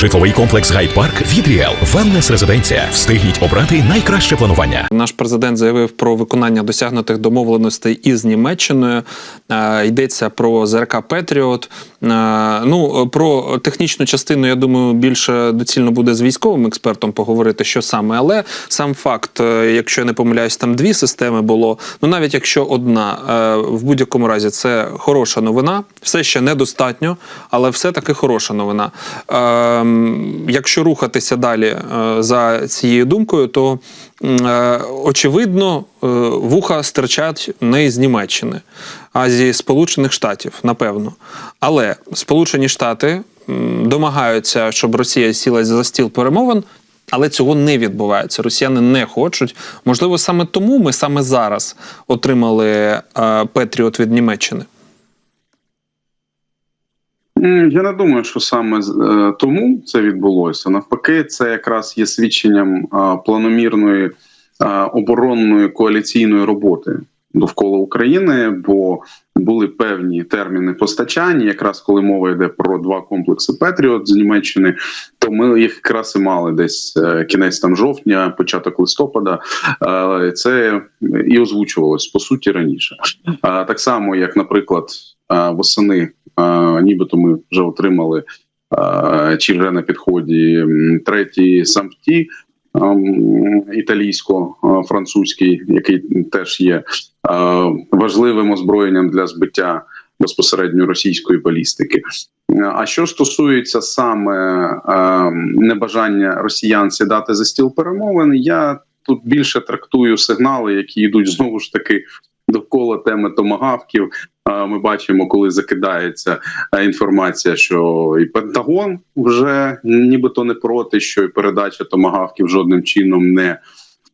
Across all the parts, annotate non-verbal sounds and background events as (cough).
Житловий комплекс Гайд-Парк від. Велнес резиденція. Встигніть обрати найкраще планування. Наш президент заявив про виконання досягнутих домовленостей із Німеччиною. Е, йдеться про ЗРК Петріот. Е, ну про технічну частину, я думаю, більше доцільно буде з військовим експертом поговорити, що саме. Але сам факт, е, якщо я не помиляюсь, там дві системи було. Ну навіть якщо одна, е, в будь-якому разі це хороша новина. Все ще недостатньо, але все таки хороша новина. Е, якщо рухатися далі за цією думкою, то очевидно вуха стирчать не з Німеччини, а зі Сполучених Штатів, напевно. Але Сполучені Штати домагаються, щоб Росія сіла за стіл перемовин. Але цього не відбувається. Росіяни не хочуть. Можливо, саме тому ми саме зараз отримали е, Петріот від Німеччини. Я не думаю, що саме е, тому це відбулося. Навпаки, це якраз є свідченням планомірної оборонної коаліційної роботи довкола України, бо були певні терміни постачання. Якраз коли мова йде про два комплекси Петріот з Німеччини, то ми їх якраз і мали десь е, кінець там жовтня, початок листопада. Е, Це і озвучувалось по суті раніше. Так само, як, наприклад, восени нібито ми вже отримали чи вже на підході третій сампті італійсько-французький, який теж є важливим озброєнням для збиття безпосередньо російської балістики. А що стосується саме небажання росіян сідати за стіл перемовин, я тут більше трактую сигнали, які йдуть знову ж таки довкола теми томагавків. Ми бачимо, коли закидається інформація, що і Пентагон вже нібито не проти, що і передача томагавків жодним чином не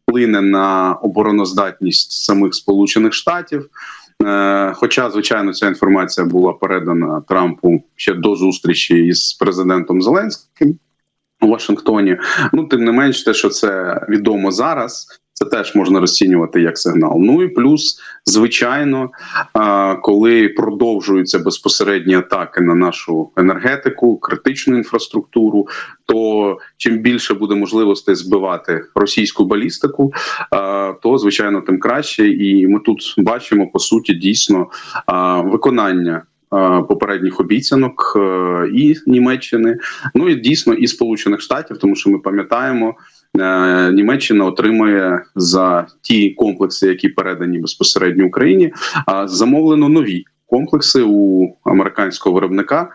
вплине на обороноздатність самих Сполучених Штатів. Е, Хоча, звичайно, ця інформація була передана Трампу ще до зустрічі із президентом Зеленським у Вашингтоні. Ну тим не менш, те, що це відомо зараз. Це теж можна розцінювати як сигнал. Ну і плюс, звичайно, коли продовжуються безпосередні атаки на нашу енергетику, критичну інфраструктуру, то чим більше буде можливостей збивати російську балістику, то звичайно тим краще. І ми тут бачимо по суті дійсно виконання. Попередніх обіцянок і Німеччини, ну і дійсно і Сполучених Штатів, тому що ми пам'ятаємо, Німеччина отримує за ті комплекси, які передані безпосередньо Україні, а замовлено нові комплекси у американського виробника.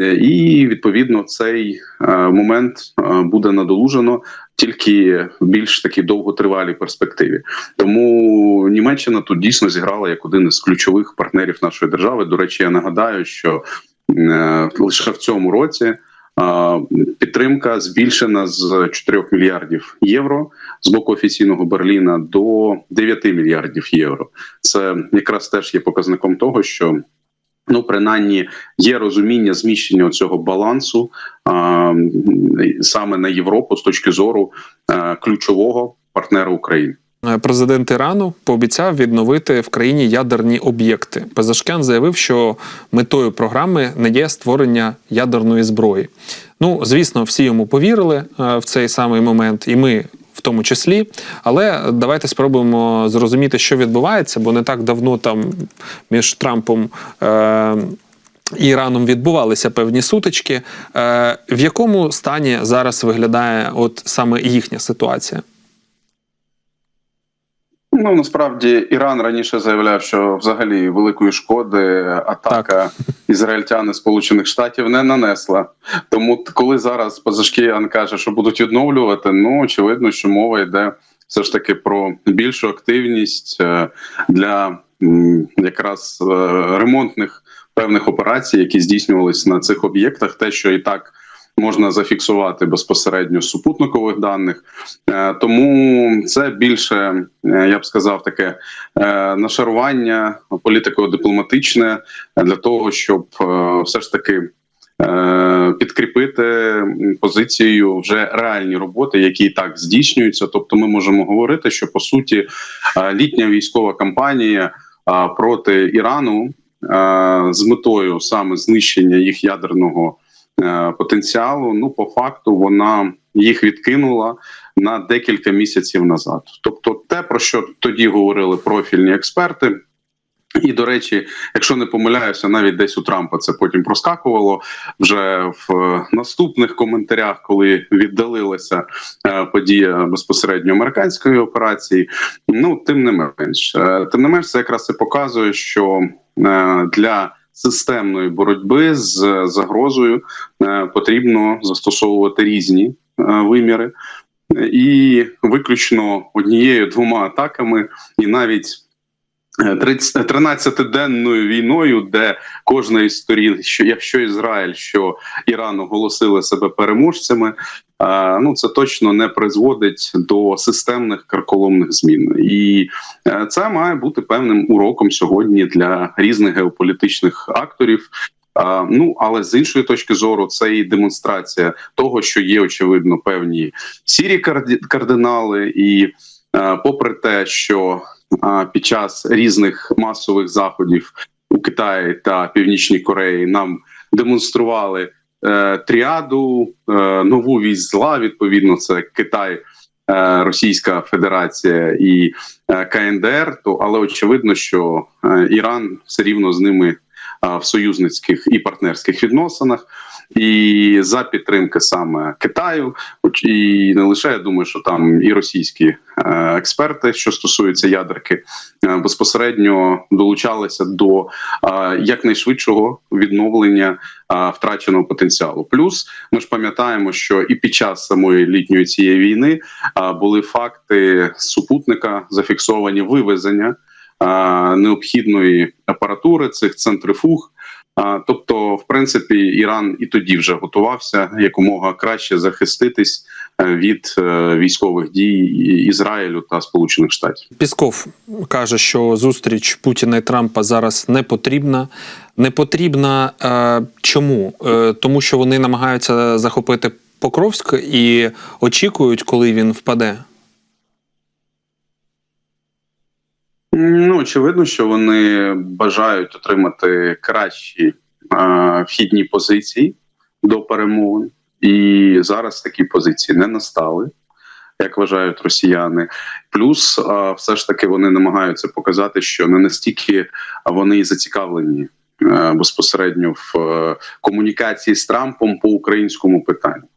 Е, І відповідно цей е, момент е, буде надолужено тільки в більш такій довготривалій перспективі. Тому Німеччина тут дійсно зіграла як один із ключових партнерів нашої держави. До речі, я нагадаю, що е, лише в цьому році. Підтримка збільшена з 4 мільярдів євро з боку офіційного Берліна до 9 мільярдів євро. Це якраз теж є показником того, що ну принаймні є розуміння зміщення цього балансу а, саме на Європу з точки зору а, ключового партнера України. Е, Президент Ірану пообіцяв відновити в країні ядерні об'єкти. Пезашкян заявив, що метою програми не є створення ядерної зброї. Ну, звісно, всі йому повірили е, в цей самий момент, і ми в тому числі. Але давайте спробуємо зрозуміти, що відбувається, бо не так давно там між Трампом. Е- і Іраном відбувалися певні сутички. Е, в якому стані зараз виглядає от саме їхня ситуація? Ну насправді Іран раніше заявляв, що взагалі великої шкоди атака ізраїльтяни Сполучених Штатів не нанесла. Тому коли зараз Пазашкіян каже, що будуть відновлювати, ну очевидно, що мова йде все ж таки про більшу активність е, для якраз е, ремонтних певних операцій, які здійснювались на цих об'єктах, те, що і так. Можна зафіксувати безпосередньо супутникових даних, Е, тому це більше, е, я б сказав, таке е, нашарування політико-дипломатичне для того, щоб все ж таки підкріпити м, позицією вже реальні роботи, які і так здійснюються. Тобто, ми можемо говорити, що по суті літня військова кампанія проти Ірану з метою саме знищення їх ядерного потенціалу. Ну, по факту, вона їх відкинула на декілька місяців назад. Тобто, те, про що тоді говорили профільні експерти. І до речі, якщо не помиляюся, навіть десь у Трампа це потім проскакувало вже в е, наступних коментарях, коли віддалилася е, подія безпосередньо американської операції. Ну тим не менш, Е, тим не менш, це якраз і показує, що е, для системної боротьби з загрозою е, потрібно застосовувати різні е, виміри, і виключно однією двома атаками, і навіть е, 30 13-денною війною, де кожна із сторін, що якщо Ізраїль, що Іран оголосили себе переможцями, е, ну це точно не призводить до системних карколомних змін, і е, це має бути певним уроком сьогодні для різних геополітичних акторів. Ну але з іншої точки зору, це і демонстрація того, що є очевидно певні сірі кардинали, і е, попри те, що е, під час різних масових заходів у Китаї та Північній Кореї нам демонстрували е, тріаду, е, нову вість зла. Відповідно, це Китай, е, Російська Федерація і е, КНДР. То але очевидно, що е, Іран все рівно з ними а, в союзницьких і партнерських відносинах, і за підтримки саме Китаю, і не лише я думаю, що там і російські е, експерти, що стосуються ядерки, е, безпосередньо долучалися до е, якнайшвидшого відновлення втраченого потенціалу. Плюс ми ж пам'ятаємо, що і під час самої літньої цієї війни були факти супутника зафіксовані вивезення необхідної апаратури цих центрифуг. Тобто, в принципі, Іран і тоді вже готувався якомога краще захиститись е, від е, військових дій Ізраїлю та Сполучених Штатів. Пісков каже, що зустріч Путіна і Трампа зараз не потрібна. Не потрібна е, чому? Тому що вони намагаються захопити Покровськ і очікують, коли він впаде. Ну очевидно, що вони бажають отримати кращі е, вхідні позиції до перемовин, і зараз такі позиції не настали. Як вважають росіяни, плюс все ж таки вони намагаються показати, що не настільки вони зацікавлені е, безпосередньо в е, комунікації з Трампом по українському питанню.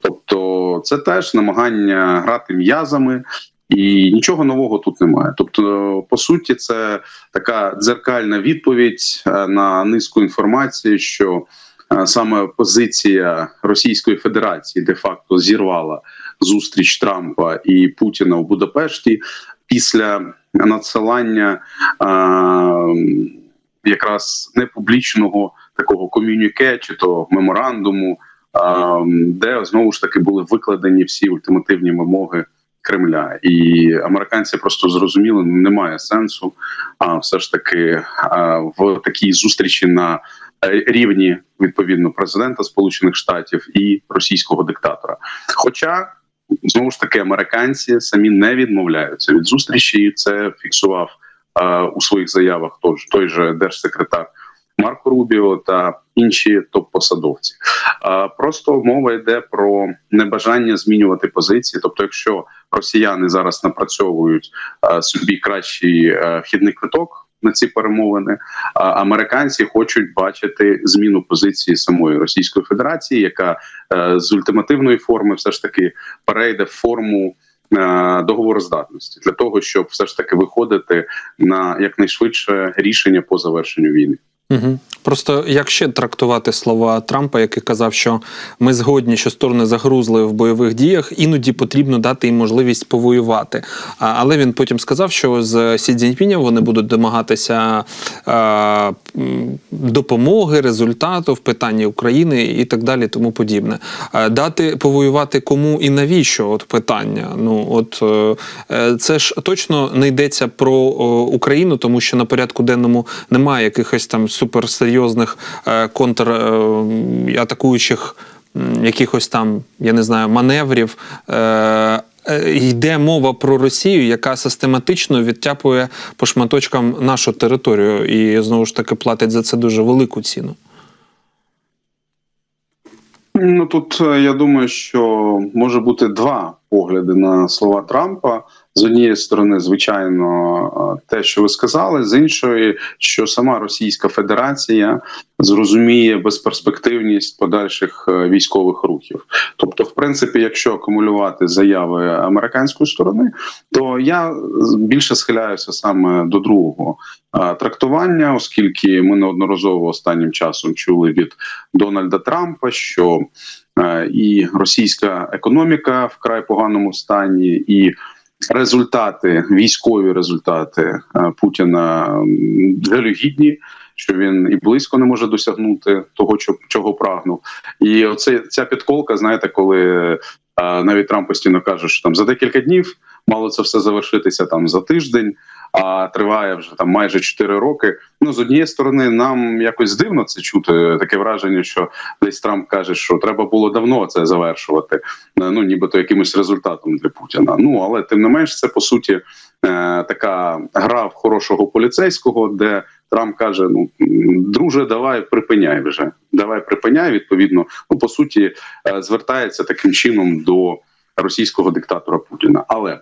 Тобто, це теж намагання грати м'язами, і нічого нового тут немає. Тобто, по суті, це така дзеркальна відповідь е, на низку інформації, що е, саме позиція Російської Федерації де-факто зірвала зустріч Трампа і Путіна в Будапешті після надсилання е, якраз непублічного такого ком'юніке чи то меморандуму, де знову ж таки були викладені всі ультимативні вимоги. Кремля і американці просто зрозуміли, немає сенсу, а все ж таки в такій зустрічі на е, рівні відповідно президента Сполучених Штатів і російського диктатора. Хоча знову ж таки американці самі не відмовляються від зустрічі, і це фіксував у своїх заявах той же держсекретар Марко Рубіо та інші топ-посадовці. Просто мова йде про небажання змінювати позиції. Тобто, якщо росіяни зараз напрацьовують собі кращий вхідний квиток на ці перемовини, американці хочуть бачити зміну позиції самої Російської Федерації, яка е, з ультимативної форми все ж таки перейде в форму. е, Договороздатності для того, щоб все ж таки виходити на якнайшвидше рішення по завершенню війни. Угу. Просто як ще трактувати слова Трампа, який казав, що ми згодні, що сторони загрузли в бойових діях, іноді потрібно дати їм можливість повоювати. А, але він потім сказав, що з Сі Цзіньпінем вони будуть домагатися а, допомоги, результату в питанні України і так далі, тому подібне. А, дати повоювати кому і навіщо? От питання. Ну от е, це ж точно не йдеться про Україну, тому що на порядку денному немає якихось там суперсерйозних е, контратакуючих якихось там, я не знаю, маневрів. Е, е, Йде мова про Росію, яка систематично відтяпує по шматочкам нашу територію, і знову ж таки платить за це дуже велику ціну. Ну тут е, я думаю, що може бути два погляди на слова Трампа. З однієї сторони, звичайно, е, те, що ви сказали, з іншої, що сама Російська Федерація зрозуміє безперспективність подальших е, військових рухів. Тобто, в принципі, якщо акумулювати заяви американської сторони, то я більше схиляюся саме до другого е, трактування, оскільки ми неодноразово останнім часом чули від Дональда Трампа, що е, і російська економіка вкрай поганому стані, і результати, військові результати е, Путіна жалюгідні. Що він і близько не може досягнути того, чого, чого прагнув, і оце ця підколка, знаєте, коли е, навіть Трамп постійно каже, що там за декілька днів мало це все завершитися там за тиждень, а триває вже там майже 4 роки. Ну з однієї сторони, нам якось дивно це чути. Таке враження, що десь Трамп каже, що треба було давно це завершувати. е, Ну нібито якимось результатом для Путіна. Ну але тим не менш, це по суті е, така гра в хорошого поліцейського, де Трамп каже: Ну друже, давай припиняй вже. Давай припиняй. Відповідно, ну по суті, е, звертається таким чином до російського диктатора Путіна. Але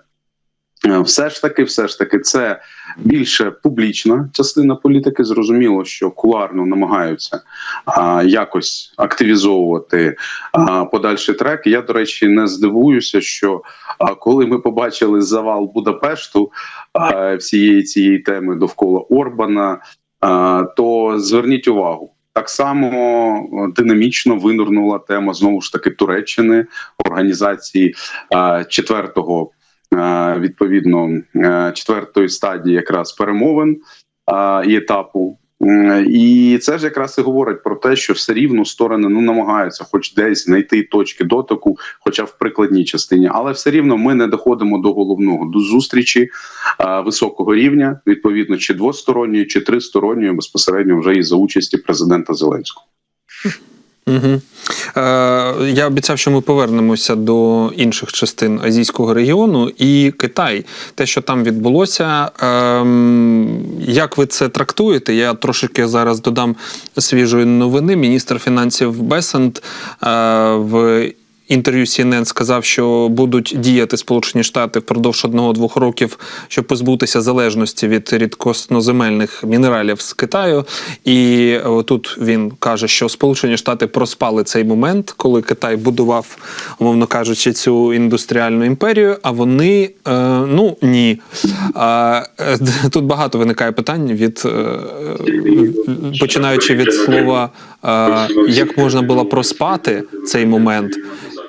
все ж таки, все ж таки, це більше публічна частина політики. Зрозуміло, що куларно намагаються а, якось активізовувати а, подальший трек. Я, до речі, не здивуюся, що а, коли ми побачили завал Будапешту а, всієї цієї теми довкола Орбана, а, то зверніть увагу. Так само е, динамічно винурнула тема знову ж таки Туреччини організації е, четвертого е, відповідно е, четвертої стадії якраз перемовин і етапу. І це ж якраз і говорить про те, що все рівно сторони ну намагаються, хоч десь знайти точки дотику, хоча в прикладній частині, але все рівно ми не доходимо до головного до зустрічі е, високого рівня, відповідно, чи двосторонньої, чи тристоронньої, безпосередньо вже і за участі президента Зеленського. Угу. Е, я обіцяв, що ми повернемося до інших частин азійського регіону і Китай. Те, що там відбулося, е, як ви це трактуєте? Я трошки зараз додам свіжої новини. Міністр фінансів Бесент е, в інтерв'ю CNN сказав, що будуть діяти Сполучені Штати впродовж одного-двох років, щоб позбутися залежності від рідкосноземельних мінералів з Китаю. І е, тут він каже, що Сполучені Штати проспали цей момент, коли Китай будував, умовно кажучи, цю індустріальну імперію. А вони е, ну ні. Е, тут багато виникає питань від починаючи від слова, як можна було проспати цей момент.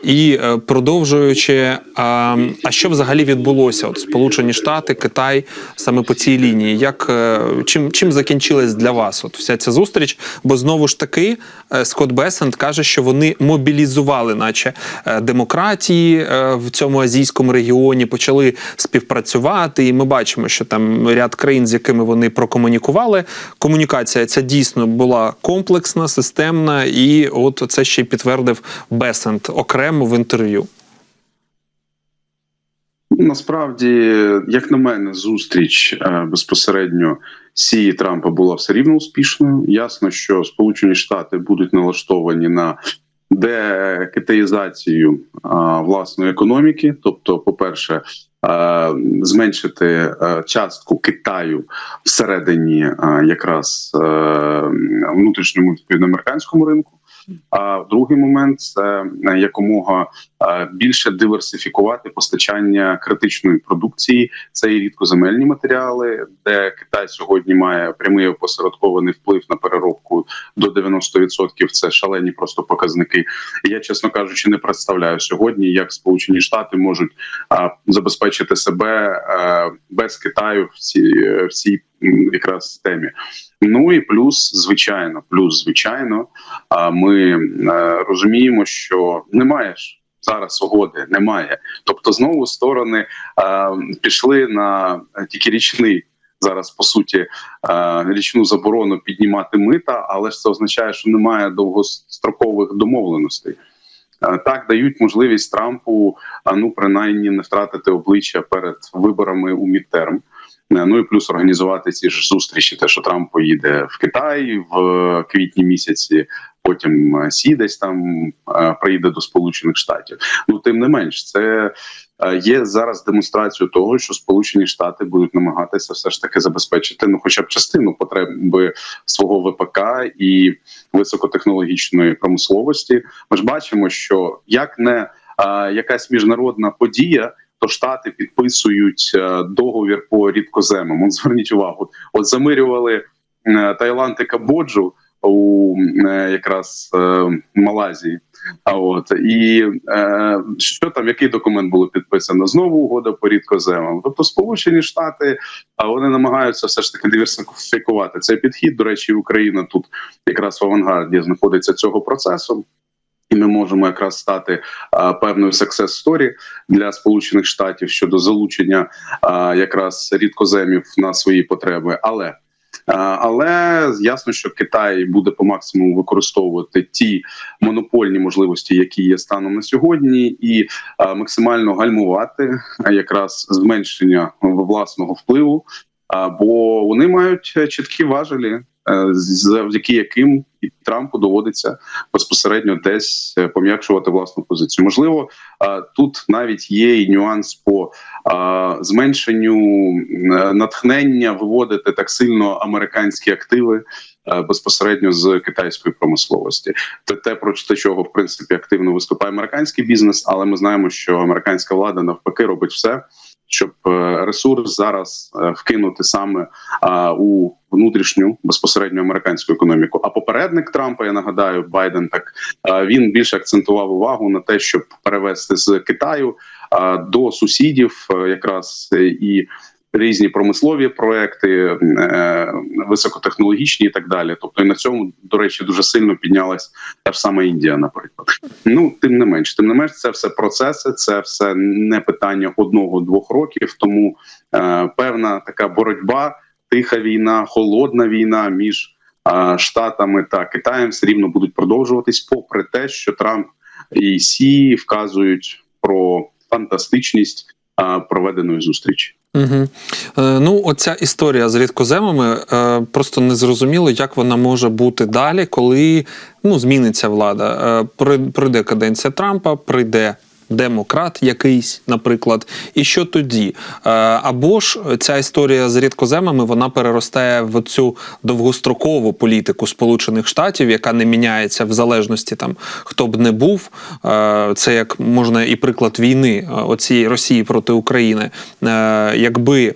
І е, продовжуючи, а, а що взагалі відбулося? От Сполучені Штати, Китай саме по цій лінії. Як е, чим чим закінчилась для вас? От вся ця зустріч? Бо знову ж таки е, Скотт Бесент каже, що вони мобілізували, наче е, демократії е, в цьому азійському регіоні, почали співпрацювати. І ми бачимо, що там ряд країн, з якими вони прокомунікували. Комунікація ця дійсно була комплексна, системна, і от це ще й підтвердив Бесент окремо в інтерв'ю. Насправді, як на мене, зустріч е, безпосередньо Сі і Трампа була все рівно успішною. Ясно, що Сполучені Штати будуть налаштовані на декитаїзацію власної економіки. Тобто, по-перше, зменшити частку Китаю всередині якраз внутрішньому американському ринку. А другий момент це е, якомога е, більше диверсифікувати постачання критичної продукції. Це і рідкоземельні матеріали, де Китай сьогодні має прямий опосередкований вплив на переробку до 90%. Це шалені просто показники. Я, чесно кажучи, не представляю сьогодні, як Сполучені Штати можуть забезпечити себе без Китаю в цій в цій якраз темі. Ну і плюс, звичайно, плюс, звичайно, ми е, розуміємо, що немає ж зараз угоди, немає. Тобто, знову сторони е, пішли на тільки річний. Зараз по суті е, річну заборону піднімати мита, але ж це означає, що немає довгострокових домовленостей. Е, Так дають можливість Трампу, ну принаймні не втратити обличчя перед виборами у мідтерм. Е, Ну і плюс організувати ці ж зустрічі, те, що Трамп поїде в Китай в квітні місяці, потім е, Сі десь там е, приїде до Сполучених Штатів. Ну тим не менш, це е, є зараз демонстрацією того, що Сполучені Штати будуть намагатися все ж таки забезпечити ну, хоча б частину потреби свого ВПК і високотехнологічної промисловості. Ми ж бачимо, що як не е, якась міжнародна подія. То штати підписують е, договір по рідкоземам. От зверніть увагу, от замирювали е, Таїланд і Камбоджу у е, якраз Малайзії. А от і е, що там, який документ було підписано? Знову угода по рідкоземам. Тобто, Сполучені Штати вони намагаються все ж таки диверсифікувати цей підхід. До речі, Україна тут якраз в авангарді знаходиться цього процесу. І ми можемо якраз стати а, певною success story для сполучених штатів щодо залучення а, якраз рідкоземів на свої потреби. Але а, але ясно, що Китай буде по максимуму використовувати ті монопольні можливості, які є станом на сьогодні, і а, максимально гальмувати якраз зменшення власного впливу. А, бо вони мають чіткі важелі, е, завдяки яким і Трампу доводиться безпосередньо десь е, пом'якшувати власну позицію. Можливо, тут навіть є і нюанс по зменшенню е, натхнення виводити так сильно американські активи. е, Безпосередньо з китайської промисловості, це те про те, чого в принципі активно виступає американський бізнес, але ми знаємо, що американська влада навпаки робить все, щоб е, ресурс зараз е, вкинути саме у внутрішню безпосередньо американську економіку. А попередник Трампа, я нагадаю, Байден так він більше акцентував увагу на те, щоб перевести з Китаю до сусідів, е, якраз е, і. Різні промислові проекти, е, високотехнологічні і так далі. Тобто, і на цьому, до речі, дуже сильно піднялась та ж сама Індія, наприклад. Ну тим не менш, тим не менш, це все процеси, це все не питання одного-двох років. Тому е, певна така боротьба, тиха війна, холодна війна між е, штатами та Китаєм все рівно будуть продовжуватись, попри те, що Трамп і Сі вказують про фантастичність проведеної зустрічі. Угу. Е, ну, оця історія з рідкоземами е, просто не зрозуміло, як вона може бути далі, коли ну, зміниться влада. Е, при- прийде каденція Трампа, прийде демократ якийсь, наприклад. І що тоді? Е, або ж ця історія з рідкоземами вона переростає в цю довгострокову політику Сполучених Штатів, яка не міняється в залежності там хто б не був. Е, це як можна і приклад війни е, оцієї Росії проти України. Якби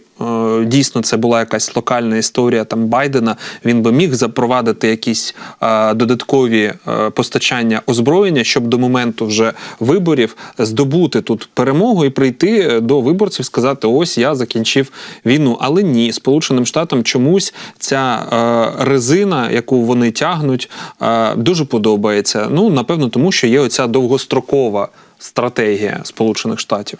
дійсно це була якась локальна історія там Байдена, він би міг запровадити якісь е, додаткові е, постачання озброєння, щоб до моменту вже виборів здобути тут перемогу і прийти е, до виборців, сказати: ось я закінчив війну. Але ні, Сполученим Штатам чомусь ця е, резина, яку вони тягнуть, е, дуже подобається. Ну напевно, тому що є оця довгострокова стратегія Сполучених Штатів.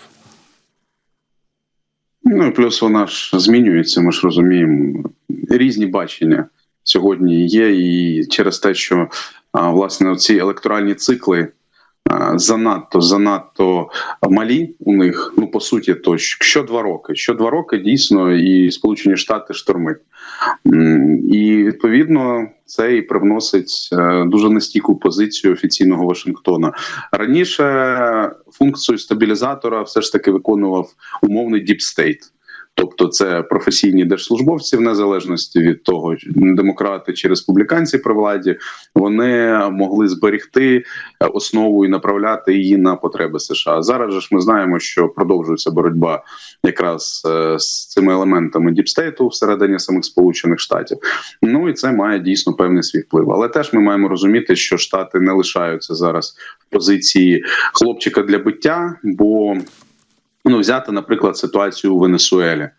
Ну плюс вона ж змінюється. Ми ж розуміємо різні бачення сьогодні є, і через те, що власне ці електоральні цикли занадто занадто малі у них. Ну по суті, то що два роки. Що два роки дійсно і Сполучені Штати штормить. І відповідно це і привносить е, дуже нестійку позицію офіційного Вашингтона. Раніше функцію стабілізатора все ж таки виконував умовний діпстейт. Тобто це професійні держслужбовці, в незалежності від того, демократи чи республіканці при владі, вони могли зберегти е, основу і направляти її на потреби США. Зараз же ж ми знаємо, що продовжується боротьба якраз е, з цими елементами діпстейту всередині самих Сполучених Штатів. Ну і це має дійсно певний свій вплив. Але теж ми маємо розуміти, що штати не лишаються зараз в позиції хлопчика для биття, бо ну взяти, наприклад, ситуацію у Венесуелі,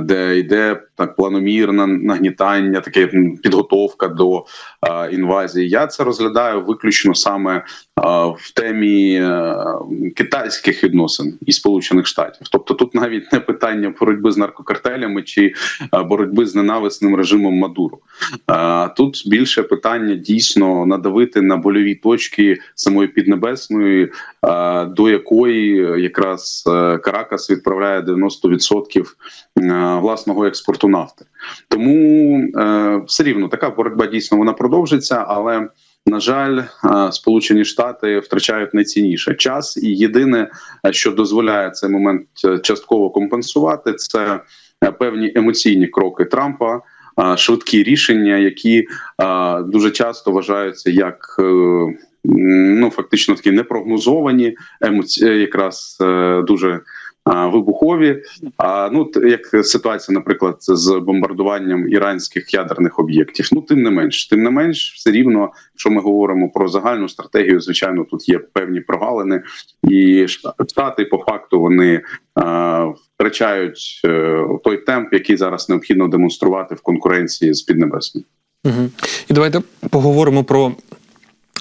де йде так планомірне нагнітання, таке підготовка до інвазії. Я це розглядаю виключно саме в темі е, китайських відносин і Сполучених Штатів. Тобто, тут навіть не питання боротьби з наркокартелями чи боротьби з ненависним режимом Мадуру. Тут більше питання дійсно надавити на больові точки самої піднебесної, до якої якраз е, Каракас відправляє 90% е, власного експорту нафти. Тому е, все рівно така боротьба дійсно вона продовжиться, але на жаль, е, Сполучені Штати втрачають найцінніше час, і єдине, е, що дозволяє цей момент е, частково компенсувати, це певні емоційні кроки Трампа. Швидкі рішення, які дуже часто вважаються як ну фактично такі непрогнозовані, емоці... якраз дуже вибухові. А ну як ситуація, наприклад, з бомбардуванням іранських ядерних об'єктів. Ну тим не менш, тим не менш, все рівно, якщо ми говоримо про загальну стратегію, звичайно, тут є певні прогалини, і Шта- штати по факту вони втрачають е, той темп, який зараз необхідно демонструвати в конкуренції з Піднебесним. Угу. І давайте поговоримо про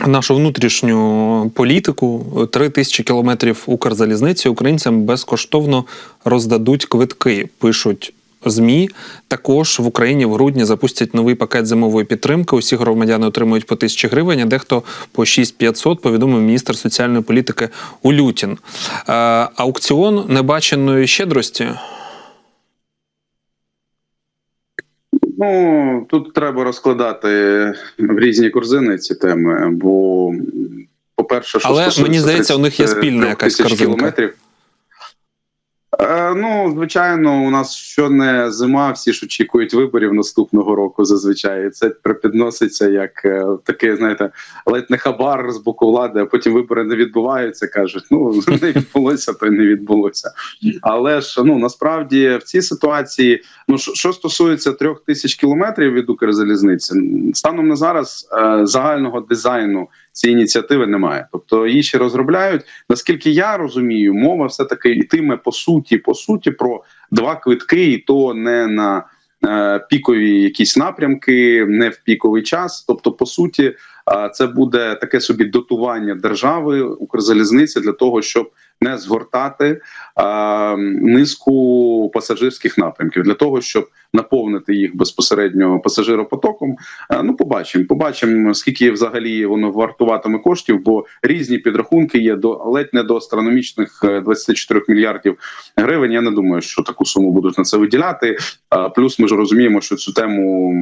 нашу внутрішню політику. Три тисячі кілометрів Укрзалізниці українцям безкоштовно роздадуть квитки. Пишуть. ЗМІ також в Україні в грудні запустять новий пакет зимової підтримки. Усі громадяни отримують по тисячі гривень, а дехто по 6500, повідомив міністр соціальної політики Улютін. Е, аукціон небаченої щедрості. Ну тут треба розкладати в різні корзини ці теми, бо по-перше, що Але, мені здається, у них є спільна якась корзинка. кілометрів. Е, ну, звичайно, у нас що не зима, всі ж очікують виборів наступного року зазвичай. Це припідноситься як е, таке, знаєте, ледь не хабар з боку влади, а потім вибори не відбуваються. кажуть, ну (laughs) не відбулося, то й не відбулося. Але ж ну насправді в цій ситуації, ну що, стосується трьох тисяч кілометрів від Укрзалізниці, станом на зараз е, загального дизайну цієї ініціативи немає. Тобто її ще розробляють. Наскільки я розумію, мова все таки йтиме по суті, по суті, про два квитки, і то не на е, пікові якісь напрямки, не в піковий час. Тобто, по суті, е, це буде таке собі дотування держави Укрзалізниці для того, щоб не згортати е, низку пасажирських напрямків для того, щоб наповнити їх безпосередньо пасажиропотоком. Е, Ну, побачимо. Побачимо, скільки взагалі воно вартуватиме коштів, бо різні підрахунки є до ледь не до астрономічних е, 24 мільярдів гривень. Я не думаю, що таку суму будуть на це виділяти. А Плюс ми ж розуміємо, що цю тему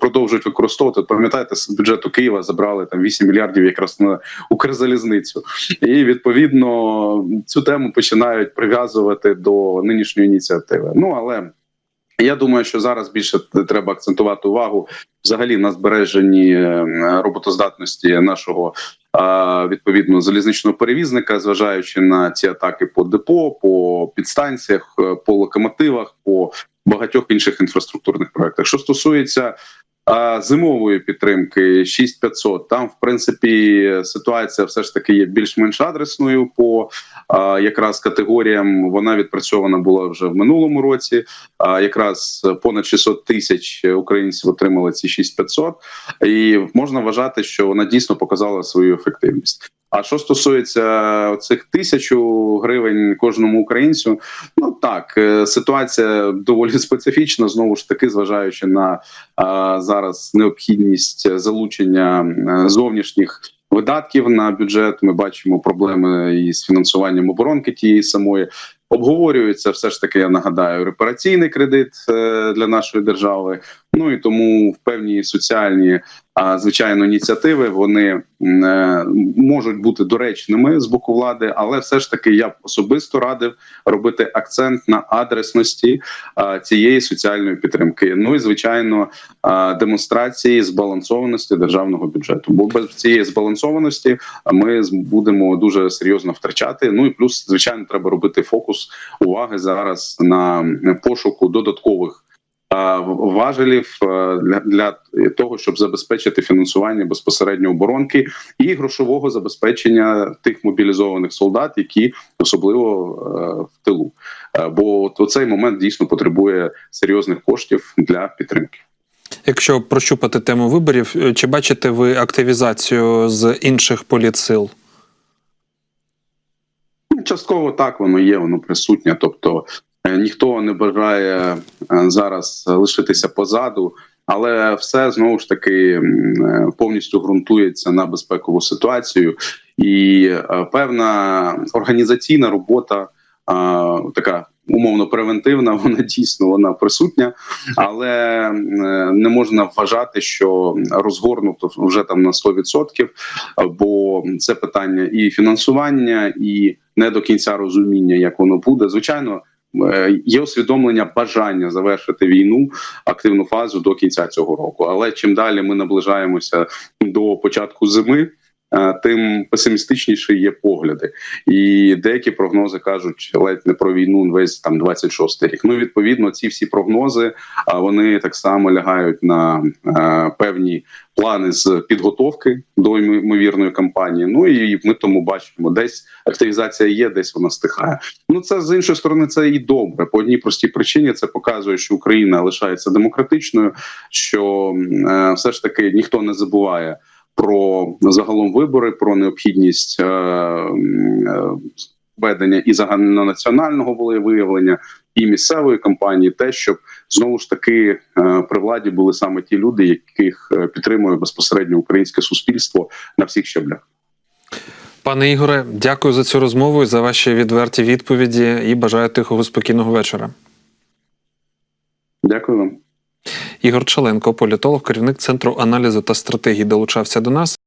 продовжують використовувати. Пам'ятаєте, з бюджету Києва забрали там 8 мільярдів якраз на Укрзалізницю, і відповідно цю тему починають прив'язувати до нинішньої ініціативи. Ну але. Я думаю, що зараз більше треба акцентувати увагу взагалі на збереженні е, роботоздатності нашого відповідно залізничного перевізника, зважаючи на ці атаки по депо, по підстанціях, е, по локомотивах, по багатьох інших інфраструктурних проектах. Що стосується зимової підтримки 6500, там в принципі ситуація все ж таки є більш-менш адресною по якраз категоріям. Вона відпрацьована була вже в минулому році. А, якраз понад 600 тисяч українців отримали ці 6500, і можна вважати, що вона дійсно показала свою ефективність. А що стосується цих тисячу гривень кожному українцю, ну так е, ситуація доволі (laughs) специфічна. Знову ж таки, зважаючи на а, зараз необхідність залучення е, зовнішніх. Видатків на бюджет ми бачимо проблеми із фінансуванням оборонки тієї самої. Обговорюється все ж таки. Я нагадаю, репараційний кредит е, для нашої держави. Ну і тому в певні соціальні а звичайно ініціативи вони е, можуть бути доречними з боку влади, але все ж таки я б особисто радив робити акцент на адресності цієї соціальної підтримки. Ну і звичайно, демонстрації збалансованості державного бюджету. Бо без цієї збалансованості ми будемо дуже серйозно втрачати. Ну і плюс, звичайно, треба робити фокус уваги зараз на пошуку додаткових. Важелів е, для, для того, щоб забезпечити фінансування безпосередньо оборонки і грошового забезпечення тих мобілізованих солдат, які особливо е, в тилу. Е, бо цей момент дійсно потребує серйозних коштів для підтримки. Якщо прощупати тему виборів, чи бачите ви активізацію з інших політсил? Частково так воно є, воно присутнє. Тобто ніхто не бажає е, зараз лишитися позаду, але все знову ж таки е, повністю ґрунтується на безпекову ситуацію, і е, певна організаційна робота, е, така умовно превентивна, (laughs) вона дійсно вона присутня, але е, не можна вважати, що розгорнуто вже там на 100%, бо це питання і фінансування, і не до кінця розуміння, як воно буде. Звичайно, е, є усвідомлення бажання завершити війну активну фазу до кінця цього року. Але чим далі ми наближаємося до початку зими. Тим песимістичніші є погляди, і деякі прогнози кажуть ледь не про війну весь там 26 рік. Ну відповідно, ці всі прогнози вони так само лягають на певні плани з підготовки до ймовірної кампанії. Ну і ми тому бачимо, десь активізація є, десь вона стихає. Ну це з іншої сторони, це і добре. По одній простій причині це показує, що Україна лишається демократичною, що е, все ж таки ніхто не забуває. Про загалом вибори, про необхідність е, е, ведення і загальнонаціонального волевиявлення, і місцевої кампанії, те, щоб знову ж таки е, при владі були саме ті люди, яких підтримує безпосередньо українське суспільство на всіх щаблях. Пане Ігоре, дякую за цю розмову і за ваші відверті відповіді і бажаю тихого спокійного вечора. Дякую вам. Ігор Чаленко, політолог, керівник центру аналізу та стратегії, долучався до нас.